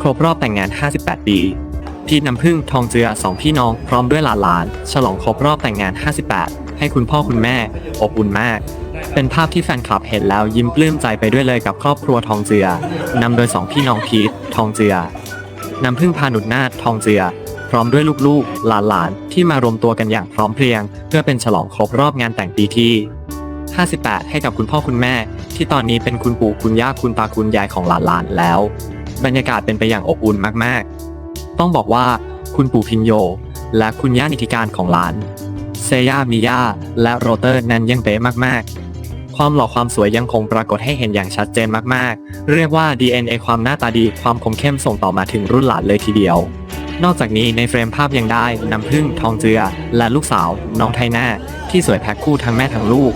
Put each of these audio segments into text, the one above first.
ครบรอบแต่งงาน 58 ปี พี่น้ำพึ่งทองเจือสองพี่น้องพร้อมด้วยหลานๆ ฉลองครบรอบแต่งงาน 58 ให้คุณพ่อคุณแม่ อบอุ่นมาก เป็นภาพที่แฟนคลับเห็นแล้วยิ้มปลื้มใจไปด้วยเลยกับครอบครัวทองเจือนำโดยสองพี่น้องพีททองเจือน้ำพึ่งพานุนาถทองเจือ พร้อมด้วยลูกๆ หลานๆ ที่มารวมตัวกันอย่างพร้อมเพรียง เพื่อเป็นฉลองครบรอบงานแต่งปีที่ 58 ให้กับคุณพ่อคุณแม่ ที่ตอนนี้เป็นคุณปู่คุณย่าคุณตาคุณยายของหลานๆแล้ว บรรยากาศเป็นไปอย่างอบอุ่นมากๆ ต้องบอกว่าคุณปู่พินโย และคุณย่านิติการของหลาน เซย่ามิย่าและโรเตอร์นั้นยังเป๊ะมากๆ ความหล่อความสวยยังคงปรากฏให้เห็นอย่างชัดเจนมากๆ เรียกว่า DNA ความหน้าตาดีความคมเข้มส่งต่อมาถึงรุ่นหลานเลยทีเดียวนอกจากนี้ในเฟรมภาพยังได้น้ำพึ่งทองเจือ และลูกสาว น้องไทน่า ที่สวยแพ็คคู่ทั้งแม่ทั้งลูก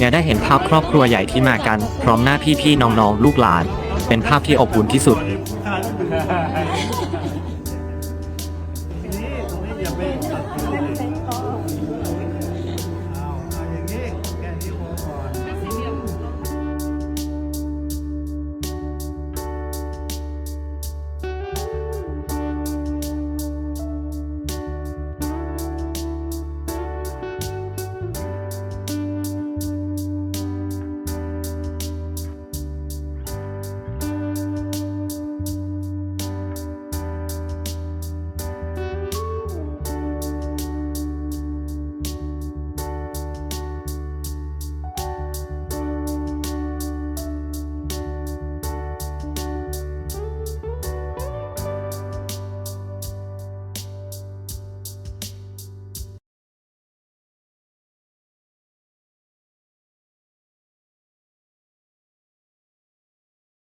ยังได้เห็นภาพครอบครัวใหญ่ที่มากัน พร้อมหน้าพี่ๆน้องๆ ลูกหลาน เป็นภาพที่อบอุ่นที่สุด นี่ตรงนี้อย่าไป